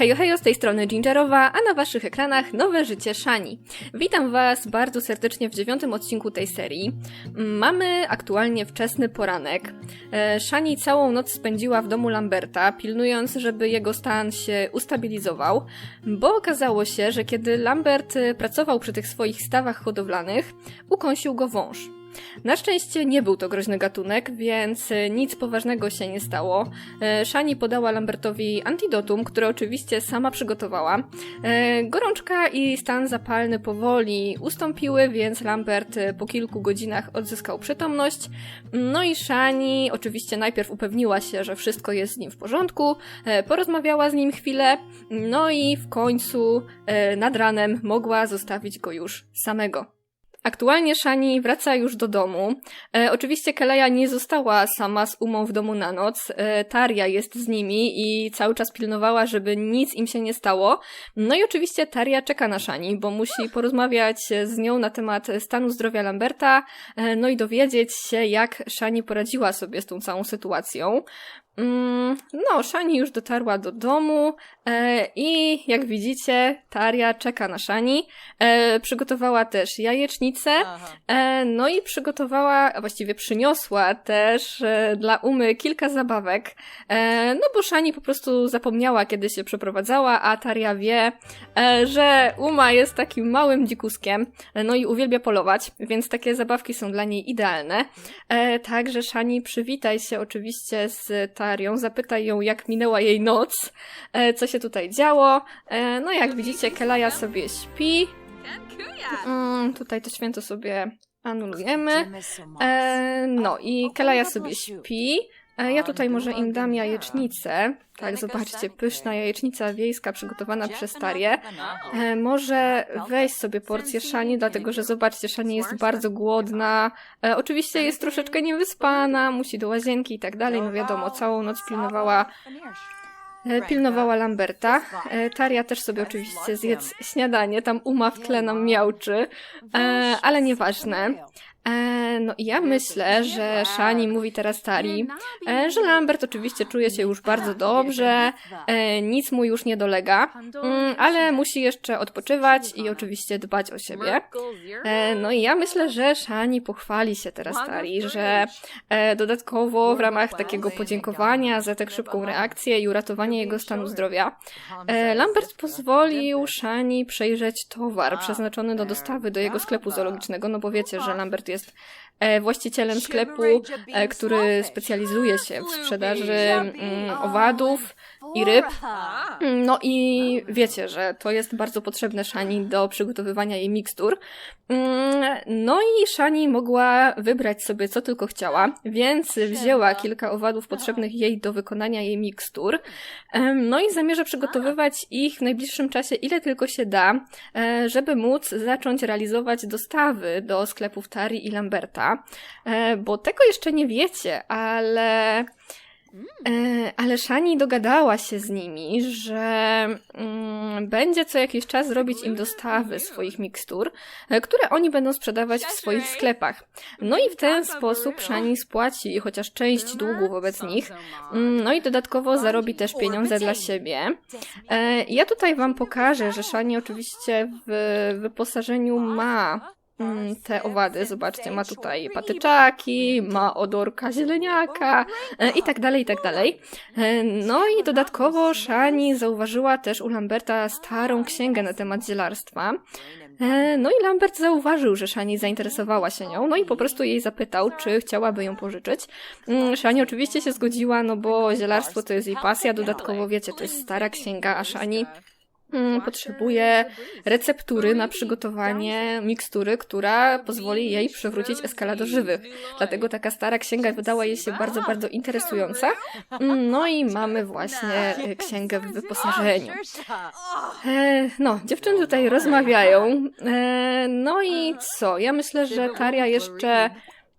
Hejo, hejo, z tej strony Gingerowa, a na waszych ekranach nowe życie Shani. Witam was bardzo serdecznie w dziewiątym odcinku tej serii. Mamy aktualnie wczesny poranek. E, Shani całą noc spędziła w domu Lamberta, pilnując, żeby jego stan się ustabilizował, bo okazało się, że kiedy Lambert e, pracował przy tych swoich stawach hodowlanych, ukąsił go wąż. Na szczęście nie był to groźny gatunek, więc e, nic poważnego się nie stało. E, Shani podała Lambertowi antidotum, które oczywiście sama przygotowała. E, Gorączka i stan zapalny powoli ustąpiły, więc Lambert po kilku godzinach odzyskał przytomność. No i Shani oczywiście najpierw upewniła się, że wszystko jest z nim w porządku, porozmawiała z nim chwilę, no i w końcu nad ranem mogła zostawić go już samego. Aktualnie Shani wraca już do domu. E, oczywiście Keleja nie została sama z Umą w domu na noc. E, Taria jest z nimi i cały czas pilnowała, żeby nic im się nie stało. No i oczywiście Taria czeka na Shani, bo musi porozmawiać z nią na temat stanu zdrowia Lamberta, e, no i dowiedzieć się, jak Shani poradziła sobie z tą całą sytuacją. Mm, No, Shani już dotarła do domu e, i jak widzicie, Taria czeka na Shani. E, przygotowała też jajecznicę, e, no i przygotowała, a właściwie przyniosła też e, dla Umy kilka zabawek, e, no bo Shani po prostu zapomniała, kiedy się przeprowadzała, a Taria wie, e, że Uma jest takim małym dzikuskiem, no i uwielbia polować, więc takie zabawki są dla niej idealne. Także Shani, przywitaj się oczywiście z Tarią, zapytaj ją, jak minęła jej noc, e, co się tutaj działo. E, no jak widzicie, Kelaja sobie śpi. Mm, tutaj to święto sobie anulujemy. E, no i Kelaja sobie śpi. Ja tutaj może im dam jajecznicę. Tak, zobaczcie, pyszna jajecznica wiejska przygotowana przez Tarię. E, może weź sobie porcję Szani, dlatego że zobaczcie, Szani jest bardzo głodna. E, oczywiście jest troszeczkę niewyspana, musi do łazienki i tak dalej. No wiadomo, całą noc pilnowała, e, pilnowała Lamberta. Taria też sobie oczywiście zjedz śniadanie, tam Uma w tle nam miauczy, e, ale nieważne. E, no i ja myślę, że Shani mówi teraz Tari, e, że Lambert oczywiście czuje się już bardzo dobrze, e, nic mu już nie dolega, mm, ale musi jeszcze odpoczywać i oczywiście dbać o siebie. E, no i ja myślę, że Shani pochwali się teraz Tari, że e, dodatkowo w ramach takiego podziękowania za tak szybką reakcję i uratowanie jego stanu zdrowia, e, Lambert pozwolił Shani przejrzeć towar przeznaczony do dostawy do jego sklepu zoologicznego, no bo wiecie, że Lambert jest e, właścicielem sklepu, e, który specjalizuje się w sprzedaży mm, owadów i ryb. No i wiecie, że to jest bardzo potrzebne Shani do przygotowywania jej mikstur. Mm, No i Shani mogła wybrać sobie co tylko chciała, więc wzięła kilka owadów potrzebnych jej do wykonania jej mikstur. No i zamierza przygotowywać ich w najbliższym czasie ile tylko się da, e, żeby móc zacząć realizować dostawy do sklepów Tari i Lamberta. E, Bo tego jeszcze nie wiecie, ale ale Shani dogadała się z nimi, że mm, będzie co jakiś czas robić im dostawy swoich mikstur, e, które oni będą sprzedawać w swoich sklepach. No i w ten sposób Shani spłaci chociaż część długu wobec nich, mm, no i dodatkowo zarobi też pieniądze dla siebie. E, ja tutaj wam pokażę, że Shani oczywiście w wyposażeniu ma te owady. Zobaczcie, ma tutaj patyczaki, ma odorka zieleniaka e, i tak dalej, i tak dalej. E, No i dodatkowo Shani zauważyła też u Lamberta starą księgę na temat zielarstwa. E, No i Lambert zauważył, że Shani zainteresowała się nią, no i po prostu jej zapytał, czy chciałaby ją pożyczyć. Mm, Shani oczywiście się zgodziła, no bo zielarstwo to jest jej pasja, dodatkowo wiecie, to jest stara księga, a Shani mm, potrzebuje receptury na przygotowanie mikstury, która pozwoli jej przywrócić eskalado żywych. Dlatego taka stara księga wydała jej się bardzo, bardzo interesująca. Mm, No i mamy właśnie e, księgę w wyposażeniu. E, no, dziewczyny tutaj rozmawiają. E, no i co? Ja myślę, że Taria jeszcze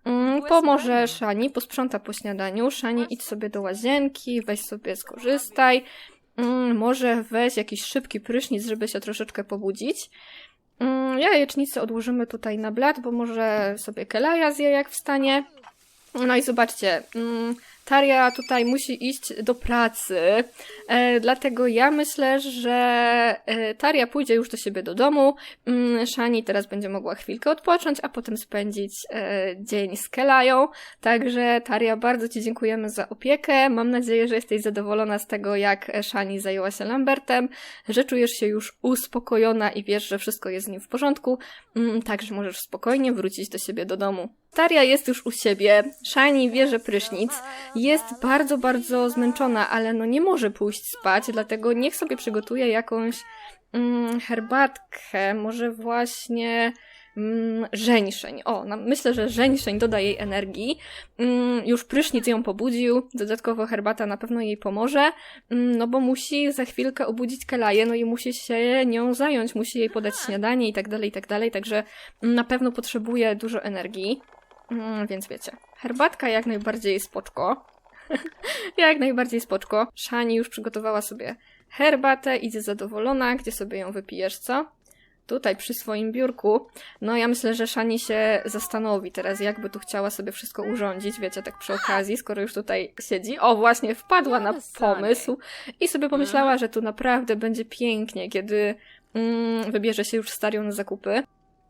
mm, pomoże Szani, posprząta po śniadaniu. Szani, idź sobie do łazienki, weź sobie, skorzystaj. Mm, może weź jakiś szybki prysznic, żeby się troszeczkę pobudzić. Mm, Jajecznicę odłożymy tutaj na blat, bo może sobie Kelaja zje jak wstanie. No i zobaczcie, mm, Taria tutaj musi iść do pracy, e, dlatego ja myślę, że e, Taria pójdzie już do siebie do domu, mm, Shani teraz będzie mogła chwilkę odpocząć, a potem spędzić e, dzień z Kelają, także Taria, bardzo Ci dziękujemy za opiekę, mam nadzieję, że jesteś zadowolona z tego, jak Shani zajęła się Lambertem, że czujesz się już uspokojona i wiesz, że wszystko jest z nim w porządku, mm, także możesz spokojnie wrócić do siebie do domu. Taria jest już u siebie, Shani bierze prysznic, jest bardzo, bardzo zmęczona, ale no nie może pójść spać, dlatego niech sobie przygotuje jakąś mm, herbatkę, może właśnie mm, żeńszeń. O, no, myślę, że żeńszeń doda jej energii. Mm, już prysznic ją pobudził, dodatkowo herbata na pewno jej pomoże, mm, no bo musi za chwilkę obudzić Kelaję, no i musi się nią zająć, musi jej podać śniadanie i tak dalej, i tak dalej, także na pewno potrzebuje dużo energii. Mm, więc wiecie, herbatka jak najbardziej spoczko. jak najbardziej spoczko. Szani już przygotowała sobie herbatę, idzie zadowolona, gdzie sobie ją wypijesz, co? Tutaj przy swoim biurku. No ja myślę, że Szani się zastanowi teraz, jakby tu chciała sobie wszystko urządzić, wiecie, tak przy okazji, skoro już tutaj siedzi. O, właśnie wpadła na pomysł i sobie pomyślała, że tu naprawdę będzie pięknie, kiedy mm, wybierze się już w Starion na zakupy.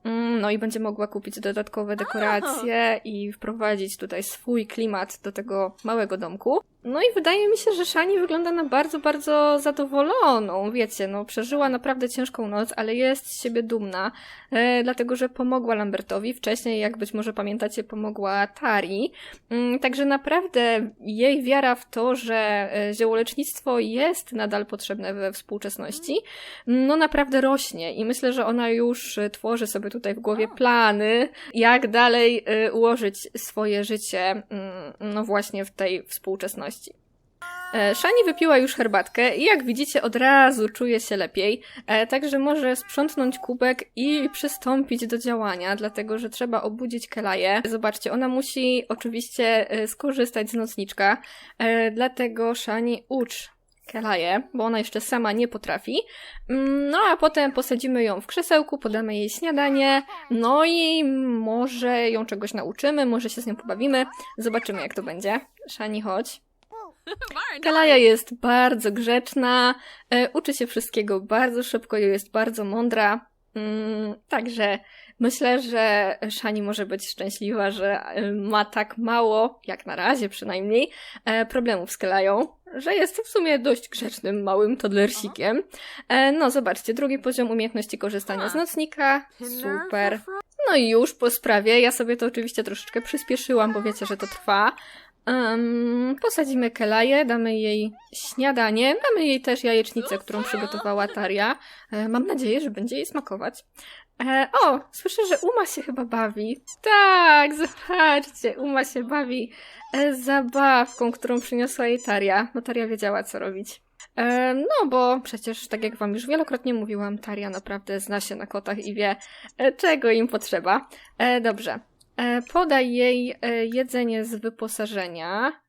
Mm, No i będzie mogła kupić dodatkowe dekoracje i wprowadzić tutaj swój klimat do tego małego domku. No i wydaje mi się, że Shani wygląda na bardzo, bardzo zadowoloną. Wiecie, no przeżyła naprawdę ciężką noc, ale jest z siebie dumna, e, dlatego że pomogła Lambertowi. Wcześniej, jak być może pamiętacie, pomogła Tari. Mm, także naprawdę jej wiara w to, że e, ziołolecznictwo jest nadal potrzebne we współczesności, no naprawdę rośnie i myślę, że ona już e, tworzy sobie tutaj w głowie plany, jak dalej e, ułożyć swoje życie, mm, no właśnie w tej współczesności. E, Szani wypiła już herbatkę i jak widzicie od razu czuje się lepiej, e, także może sprzątnąć kubek i przystąpić do działania, dlatego że trzeba obudzić Kelaję. Zobaczcie, ona musi oczywiście e, skorzystać z nocniczka, dlatego Szani ucz Kelaję, bo ona jeszcze sama nie potrafi. Mm, No a potem posadzimy ją w krzesełku, podamy jej śniadanie, no i może ją czegoś nauczymy, może się z nią pobawimy. Zobaczymy jak to będzie. Szani, chodź. Kalaja jest bardzo grzeczna, e, uczy się wszystkiego bardzo szybko i jest bardzo mądra. Mm, także myślę, że Shani może być szczęśliwa, że e, ma tak mało, jak na razie przynajmniej, e, problemów z Kalają, że jest w sumie dość grzecznym, małym toddlersikiem. No, zobaczcie, drugi poziom umiejętności korzystania z nocnika. Super. No i już po sprawie, ja sobie to oczywiście troszeczkę przyspieszyłam, bo wiecie, że to trwa. Um, posadzimy Kelaję, damy jej śniadanie, damy jej też jajecznicę, którą przygotowała Taria. E, mam nadzieję, że będzie jej smakować. E, o, słyszę, że Uma się chyba bawi. Tak, zobaczcie, Uma się bawi e, zabawką, którą przyniosła jej Taria. No Taria wiedziała, co robić. E, no, bo przecież, tak jak wam już wielokrotnie mówiłam, Taria naprawdę zna się na kotach i wie, e, czego im potrzeba. E, dobrze. E, podaj jej e, jedzenie z wyposażenia.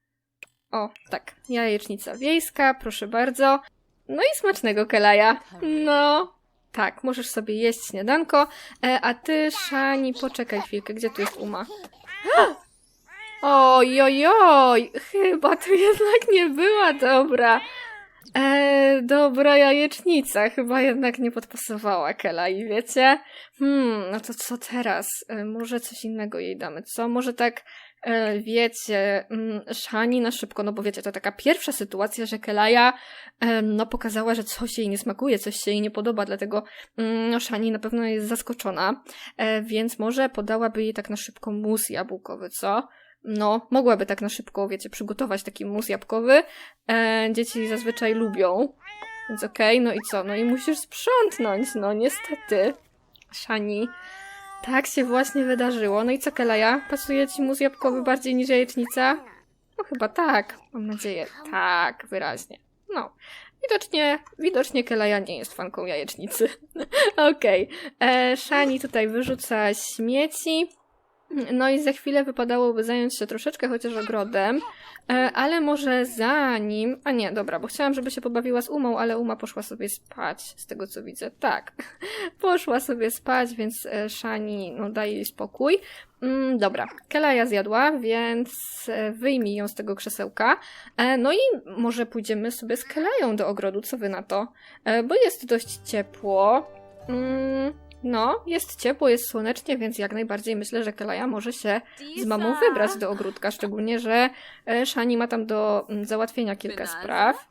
O, tak, jajecznica wiejska, proszę bardzo. No i smacznego kelaja. No, tak, możesz sobie jeść śniadanko, e, a ty, Szani, poczekaj chwilkę, gdzie tu jest Uma? Oj, oj, oj, chyba to jednak nie była dobra. E, dobra jajecznica, chyba jednak nie podpasowała Kela i wiecie? Hmm, no to co teraz? E, może coś innego jej damy, co? Może tak, e, wiecie, mm, na szybko, no bo wiecie, to taka pierwsza sytuacja, że Kelaja no pokazała, że coś jej nie smakuje, coś się jej nie podoba, dlatego mm, no na pewno jest zaskoczona, e, więc może podałaby jej tak na szybko mus jabłkowy, co? No, mogłaby tak na szybko, wiecie, przygotować taki mus jabłkowy. E, dzieci zazwyczaj lubią. Więc okej, no i co? No i musisz sprzątnąć, no niestety. Szani. Tak się właśnie wydarzyło. No i co, Kelaja? Pasuje ci mus jabłkowy bardziej niż jajecznica? No chyba tak. Mam nadzieję. Tak, wyraźnie. No. Widocznie, widocznie Kelaja nie jest fanką jajecznicy. Okej. Okay. Szani tutaj wyrzuca śmieci. No i za chwilę wypadałoby zająć się troszeczkę chociaż ogrodem, e, ale może zanim... A nie, dobra, bo chciałam, żeby się pobawiła z Umą, ale Uma poszła sobie spać, z tego co widzę. Tak, poszła sobie spać, więc e, Shani, no daj jej spokój. Mm, dobra, Kelaja zjadła, więc e, wyjmij ją z tego krzesełka. No i może pójdziemy sobie z Kelają do ogrodu, co wy na to? Bo jest dość ciepło. Mm, no, jest ciepło, jest słonecznie, więc jak najbardziej myślę, że Kelaja może się z mamą wybrać do ogródka, szczególnie, że e, Shani ma tam do mm, załatwienia kilka spraw.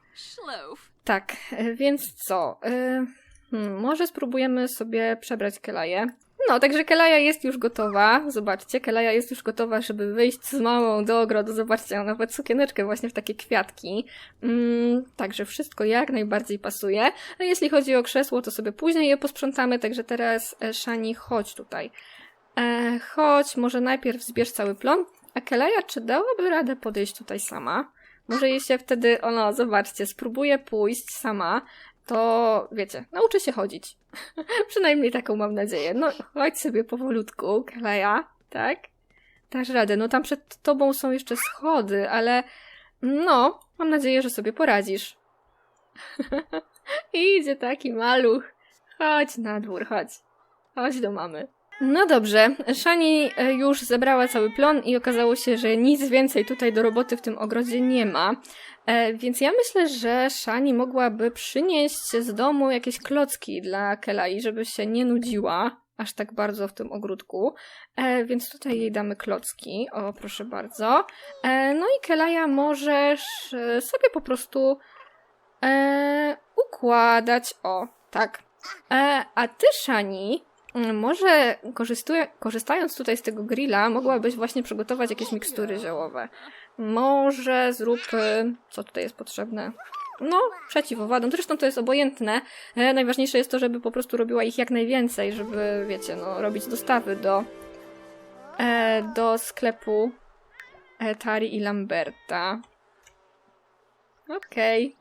Tak, e, więc co? E, Hmm, może spróbujemy sobie przebrać Kelaję. No, także Kelaja jest już gotowa. Zobaczcie, Kelaja jest już gotowa, żeby wyjść z mamą do ogrodu. Zobaczcie, ona nawet sukieneczkę właśnie w takie kwiatki. Mm, także wszystko jak najbardziej pasuje. A jeśli chodzi o krzesło, to sobie później je posprzątamy, także teraz e, Shani, chodź tutaj. E, chodź, może najpierw zbierz cały plon. A Kelaja, czy dałaby radę podejść tutaj sama? Może jej się wtedy, o no, zobaczcie, spróbuję pójść sama, to wiecie, nauczy się chodzić. Przynajmniej taką mam nadzieję. No, chodź sobie powolutku, Kelaja, tak? Dasz radę. No tam przed tobą są jeszcze schody, ale no, mam nadzieję, że sobie poradzisz. Idzie taki maluch. Chodź na dwór, chodź. Chodź do mamy. No dobrze, Shani e, już zebrała cały plon i okazało się, że nic więcej tutaj do roboty w tym ogrodzie nie ma. E, więc ja myślę, że Shani mogłaby przynieść z domu jakieś klocki dla Kelai, żeby się nie nudziła aż tak bardzo w tym ogródku. E, więc tutaj jej damy klocki. O, proszę bardzo. No i Kelaja możesz sobie po prostu układać. O, tak. A ty, Shani, może korzystając tutaj z tego grilla, mogłabyś właśnie przygotować jakieś mikstury ziołowe. Może zrób, y, co tutaj jest potrzebne? No, przeciw owadom. Zresztą to jest obojętne. E, najważniejsze jest to, żeby po prostu robiła ich jak najwięcej, żeby, wiecie, no, robić dostawy do, e, do sklepu e, Tari i Lamberta. Okej. E,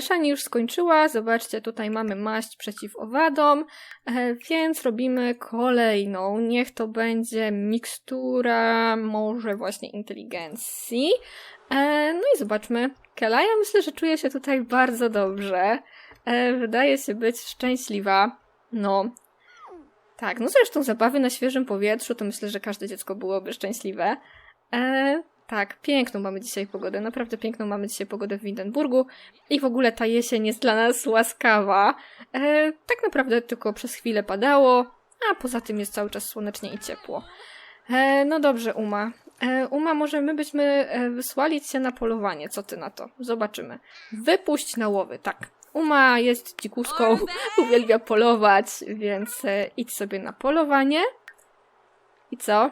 Shani już skończyła. Zobaczcie, tutaj mamy maść przeciw owadom, e, więc robimy kolejną. Niech to będzie mikstura, może właśnie inteligencji. E, No i zobaczmy. Kelaja myślę, że czuje się tutaj bardzo dobrze. E, Wydaje się być szczęśliwa. No. Tak, no zresztą zabawy na świeżym powietrzu, to myślę, że każde dziecko byłoby szczęśliwe. Tak, piękną mamy dzisiaj pogodę, naprawdę piękną mamy dzisiaj pogodę w Windenburgu i w ogóle ta jesień jest dla nas łaskawa. E, tak naprawdę tylko przez chwilę padało, a poza tym jest cały czas słonecznie i ciepło. E, no dobrze, Uma. E, Uma, może my byśmy e, wysłali cię na polowanie, co ty na to? Zobaczymy. Wypuść na łowy, tak. Uma jest dzikuską, uwielbia polować, więc e, idź sobie na polowanie. I co?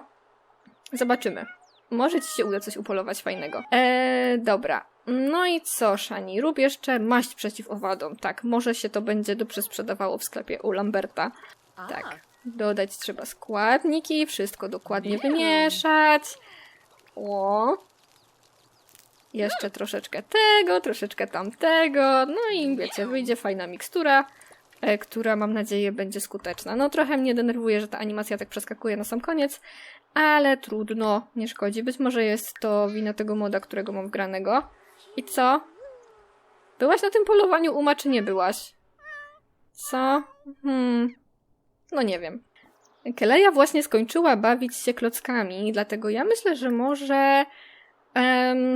Zobaczymy. Może ci się uda coś upolować fajnego. Eee, dobra. No i co, Shani? Rób jeszcze maść przeciw owadom. Tak, może się to będzie dobrze sprzedawało w sklepie u Lamberta. Tak. Dodać trzeba składniki, wszystko dokładnie wymieszać. O. Jeszcze troszeczkę tego, troszeczkę tamtego. No i wiecie, wyjdzie fajna mikstura, e, która mam nadzieję będzie skuteczna. No trochę mnie denerwuje, że ta animacja tak przeskakuje na sam koniec, ale trudno, nie szkodzi. Być może jest to wina tego moda, którego mam wgranego. I co? Byłaś na tym polowaniu Uma, czy nie byłaś? Co? Hmm. No nie wiem. Keleja właśnie skończyła bawić się klockami, dlatego ja myślę, że może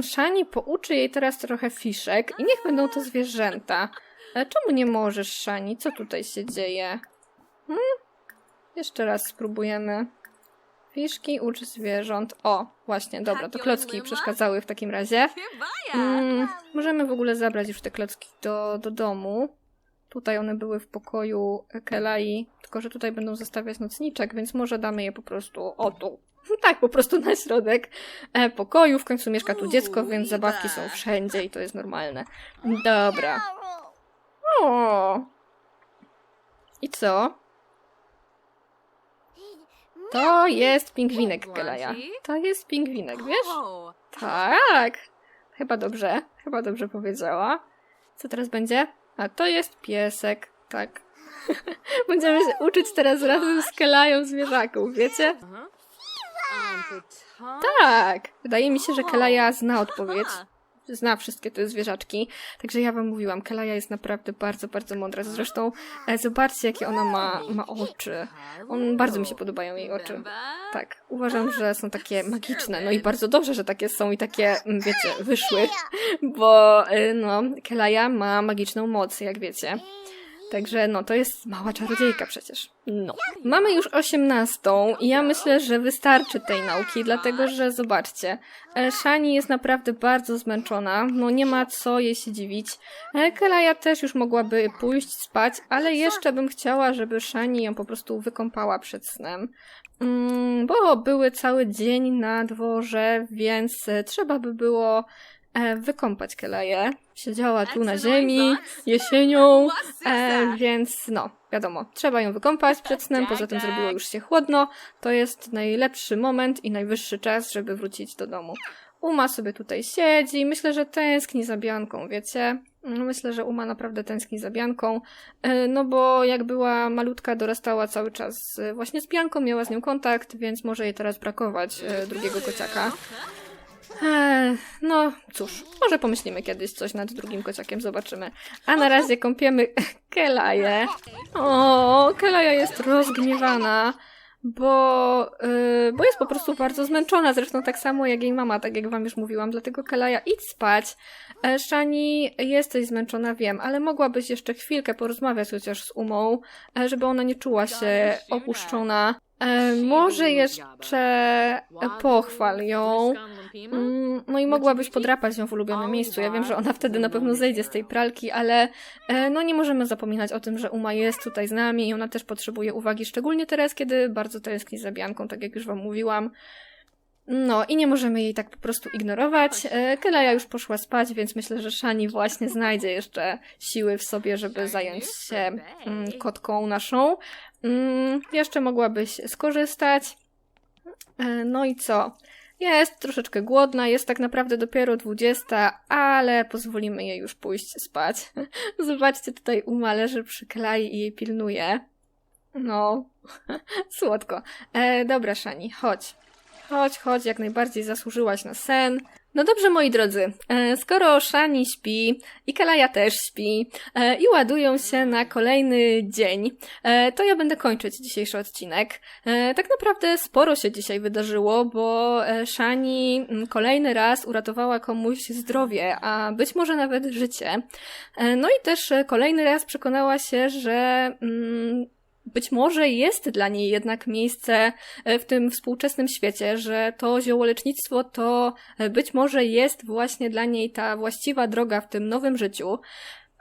Shani pouczy jej teraz trochę fiszek i niech będą to zwierzęta. Ale czemu nie możesz, Shani? Co tutaj się dzieje? Hmm? Jeszcze raz spróbujemy. Fiszki uczy zwierząt. O, właśnie, dobra, to klocki przeszkadzały w takim razie. Mm, możemy w ogóle zabrać już te klocki do, do domu. Tutaj one były w pokoju Kelai, tylko że tutaj będą zostawiać nocniczek, więc może damy je po prostu o tu. Tak, po prostu na środek e, pokoju. W końcu mieszka tu dziecko, więc zabawki są wszędzie i to jest normalne. Dobra. O. I co? To jest pingwinek, Gelaja. To jest pingwinek, wiesz? Tak. Chyba dobrze. Chyba dobrze powiedziała. Co teraz będzie? A to jest piesek. Tak. Będziemy się uczyć teraz razem z Kelają zwierzaków, wiecie? Tak! Wydaje mi się, że Kelaja zna odpowiedź. Zna wszystkie te zwierzaczki. Także ja wam mówiłam, Kelaja jest naprawdę bardzo, bardzo mądra. Zresztą e, zobaczcie, jakie ona ma, ma oczy. On, bardzo mi się podobają jej oczy. Tak, uważam, że są takie magiczne. No i bardzo dobrze, że takie są i takie, mm, wiecie, wyszły. Bo, y, no, Kelaja ma magiczną moc, jak wiecie. Także no, to jest mała czarodziejka przecież. No. Mamy już osiemnastą i ja myślę, że wystarczy tej nauki, dlatego że zobaczcie, e, Shani jest naprawdę bardzo zmęczona, no nie ma co jej się dziwić. E, Kelaja też już mogłaby pójść spać, ale jeszcze bym chciała, żeby Shani ją po prostu wykąpała przed snem. Mm, bo były cały dzień na dworze, więc e, trzeba by było e, wykąpać Kelaję. Siedziała tu na ziemi jesienią, e, więc no, wiadomo, trzeba ją wykąpać przed snem, poza tym zrobiło już się chłodno. To jest najlepszy moment i najwyższy czas, żeby wrócić do domu. Uma sobie tutaj siedzi, myślę, że tęskni za Bianką, wiecie? No, Myślę, że Uma naprawdę tęskni za Bianką, e, no bo jak była malutka, dorastała cały czas e, właśnie z Bianką, miała z nią kontakt, więc może jej teraz brakować e, drugiego kociaka. Ech, no cóż, może pomyślimy kiedyś coś nad drugim kociakiem, zobaczymy. A na razie kąpiemy Kelaję. O, Kelaja jest rozgniewana, bo, yy, bo jest po prostu bardzo zmęczona, zresztą tak samo jak jej mama, tak jak wam już mówiłam, dlatego Kelaja idź spać. E, Szani, jesteś zmęczona, wiem, ale mogłabyś jeszcze chwilkę porozmawiać chociaż z Umą, e, żeby ona nie czuła się opuszczona. E, może jeszcze pochwal ją. Mm, No i mogłabyś podrapać ją w ulubionym miejscu. Ja wiem, że ona wtedy na pewno zejdzie z tej pralki, ale e, no nie możemy zapominać o tym, że Uma jest tutaj z nami i ona też potrzebuje uwagi, szczególnie teraz, kiedy bardzo tęskni za Bianką, tak jak już wam mówiłam. No i nie możemy jej tak po prostu ignorować. E, Kelaja już poszła spać, więc myślę, że Shani właśnie znajdzie jeszcze siły w sobie, żeby zająć się mm, kotką naszą. Mm, jeszcze mogłabyś skorzystać. E, No i co? Jest troszeczkę głodna, jest tak naprawdę dopiero 20, ale pozwolimy jej już pójść spać. Zobaczcie, tutaj Uma leży przy klei i jej pilnuje. No, słodko. E, dobra, Szani, chodź. Chodź, chodź, jak najbardziej zasłużyłaś na sen. No dobrze, moi drodzy, e, skoro Shani śpi i Kelaja też śpi e, i ładują się na kolejny dzień, e, to ja będę kończyć dzisiejszy odcinek. Tak naprawdę sporo się dzisiaj wydarzyło, bo Shani mm, kolejny raz uratowała komuś zdrowie, a być może nawet życie. No i też kolejny raz przekonała się, że mm, być może jest dla niej jednak miejsce e, w tym współczesnym świecie, że to ziołolecznictwo to e, być może jest właśnie dla niej ta właściwa droga w tym nowym życiu.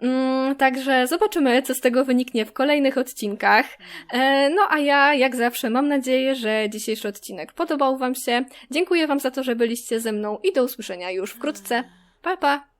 Mm, Także zobaczymy, co z tego wyniknie w kolejnych odcinkach. E, No a ja, jak zawsze, mam nadzieję, że dzisiejszy odcinek podobał Wam się. Dziękuję Wam za to, że byliście ze mną i do usłyszenia już wkrótce. Pa, pa!